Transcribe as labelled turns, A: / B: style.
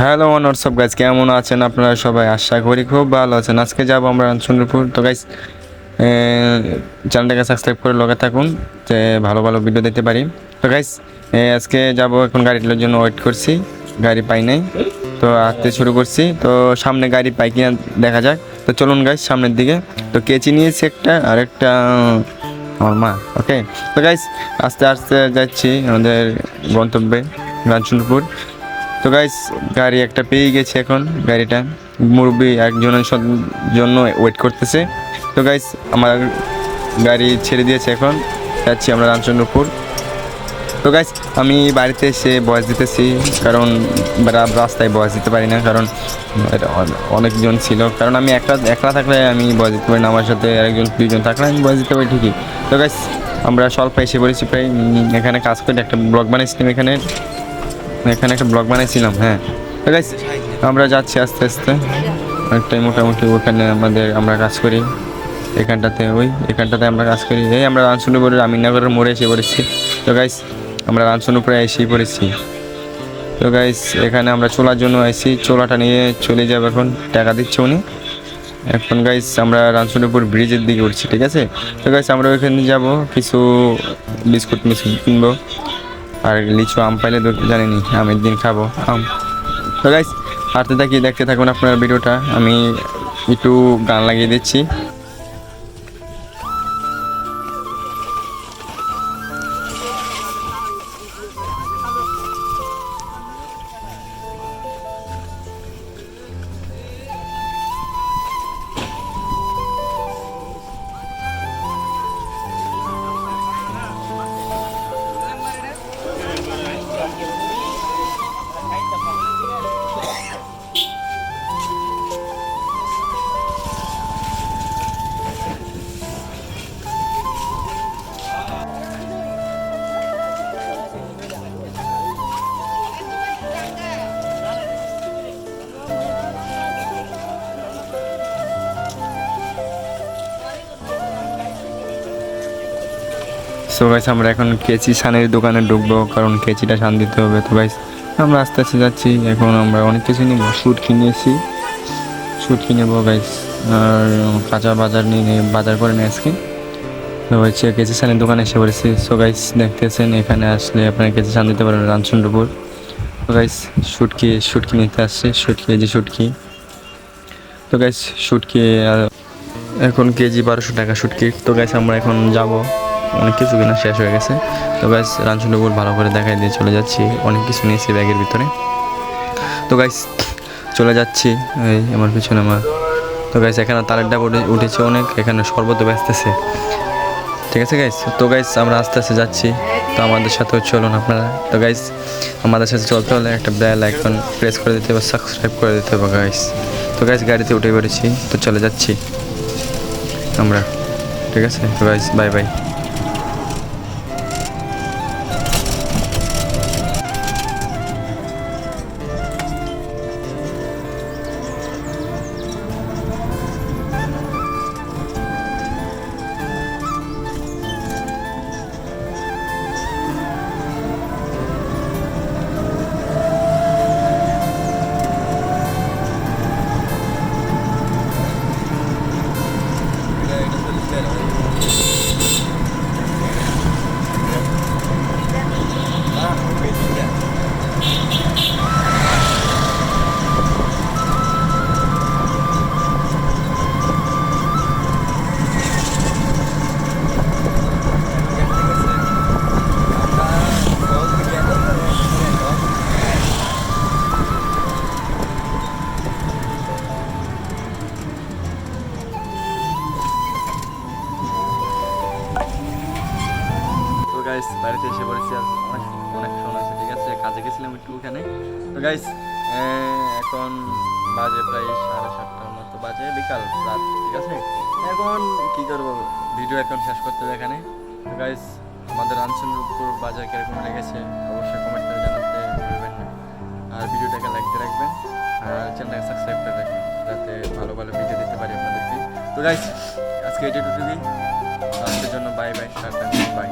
A: Hello WhatsApp guys কেমন আছেন আপনারা সবাই? আশা করি খুব ভালো আছেন। আজকে যাব আমরা চন্দ্রপুর। তো গাইজ চ্যানেলটাকে সাবস্ক্রাইব করে লগে থাকুন, যে ভালো ভালো ভিডিও দিতে পারি। তো গাইজ আজকে যাব এখন গাড়িটার জন্য ওয়েট করছি। গাড়ি পাই নাই। তো আসতে শুরু করছি। তো, সামনে গাড়ি পাই কিনা দেখা যাক। তো, চলুন গাইজ সামনের দিকে। তো কেচি নিয়েছি একটা আর একটা আমার মা। ওকে তো গাইজ আস্তে আস্তে যাচ্ছি আমাদের গন্তব্যে, রামচন্দ্রপুর। তো গাইস গাড়ি একটা পেয়ে গেছে এখন, গাড়িটা। মুরব্বী একজনের জন্য ওয়েট করতেছে। তো গাইস আমার গাড়ি ছেড়ে দিয়েছে এখন। যাচ্ছি আমরা রামচন্দ্রপুর। তো গাইস আমি বাড়িতে এসে বয়স দিতেছি, কারণ রাস্তায় বয়স দিতে পারি না, কারণ অনেকজন ছিল। কারণ আমি একলা একলা থাকলে আমি বয়স দিতে পারি না, আমার সাথে একজন দুইজন থাকলে আমি বয়স দিতে পারি ঠিকই। তো গাইস আমরা স্বল্প এসে পড়েছি প্রায় এখানে কাজ করে একটা ব্লগ বানিয়েছিলাম এখানে। এখানে একটা ব্লগ বানাইছিলাম হ্যাঁ। আমরা যাচ্ছি আস্তে আস্তে। অনেকটাই মোটামুটি ওখানে আমাদের আমরা কাজ করি। এখানটাতে ওই, এখানটাতে আমরা কাজ করি। এই আমরা রানসুনুপুরের আমিনগরের মোড়ে এসে পড়েছি। তো গাইস আমরা রানসুনুপুরে এসেই পড়েছি। তো গাইস এখানে আমরা চোলার জন্য আইছি। চোলাটা নিয়ে চলে যাব এখন। টাকা দিচ্ছে উনি। এখন গাইস আমরা রানসুনিপুর ব্রিজের দিকে উঠছি, ঠিক আছে? তো গাইস আমরা ওইখানে যাব। কিছু বিস্কুট মিস্কুট কিনবো। আর লিচু আম পাইলে তো জানিনি, আমের দিন খাব, আম। তো গাইস হাঁটতে থাকি, দেখতে থাকুন আপনার ভিডিওটা। আমি একটু গান লাগিয়ে দিচ্ছি। সো গাইস আমরা এখন কেচি সানের দোকানে ঢুকবো, কারণ কেচিটা সান দিতে হবে। তো গাইস আমরা আস্তে আস্তে যাচ্ছি। এখন আমরা অনেক কিছু নিব। স্যুট কিনেছি স্যুট কিনেবো গাইস আর কাঁচা বাজার নিয়ে বাজার করে নিয়ে আজকে। তো হচ্ছে কেচি সানের দোকানে এসে পড়েছি। সো গাইস দেখতেছেন, এখানে আসলে আপনারা কেচি সান দিতে পারবেন রামচন্দ্রপুর। তো গাইস শুটকি শুটকি নিতে আসছে। শুটকি যে শুটকি তো গাইস শুটকি এখন কেজি বারোশো টাকা শুটকি তো গাইস আমরা এখন যাব। অনেক কিছু কিনা শেষ হয়ে গেছে। তো গাইস রানচন্দ্রপুর ভালো করে দেখাই দিয়ে চলে যাচ্ছি। অনেক কিছু নিয়েছি ব্যাগের ভিতরে। তো গাইস চলে যাচ্ছি এই আমার পিছনে আমার। তো গাইস এখানে তালের ডাব উঠে উঠেছে অনেক, এখানে শরবত বেচতেছে। ঠিক আছে গাইস তো গাইস আমরা আস্তে আস্তে যাচ্ছি। তো আমাদের সাথেও চলুন আপনারা। তো গাইস আমাদের সাথে চলতে হলে একটা বেল আইকন প্রেস করে দিতে হবে সাবস্ক্রাইব করে দিতে হবে গাইস তো গাইস গাড়িতে উঠে পড়েছি। তো চলে যাচ্ছি। আমরা। ঠিক আছে? তো গাইস বাই বাই গাইস বাড়িতে এসে পড়েছি আর অনেক অনেক সময় আছে ঠিক আছে? কাজে গেছিলাম একটু ওখানে। তো গাইস এখন বাজে প্রায় সাড়ে সাতটার মতো, বাজে বিকাল রাত, ঠিক আছে? এখন কি করব? ভিডিও এখন শেষ করতে এখানে। তো গাইস আমাদের রামচন্দ্রপুর বাজার কীরকম লেগেছে, অবশ্যই কমেন্ট করে জানাতে ভুলবেন না। আর ভিডিওটাকে লাইক দিয়ে রাখবেন, আর চ্যানেলটাকে সাবস্ক্রাইব করে রাখবেন, যাতে ভালো ভালো ভিডিও দিতে পারি আপনাদেরকে। তো গাইস আজকে এটুকুই আজকের জন্য বাই বাই টাটা বাই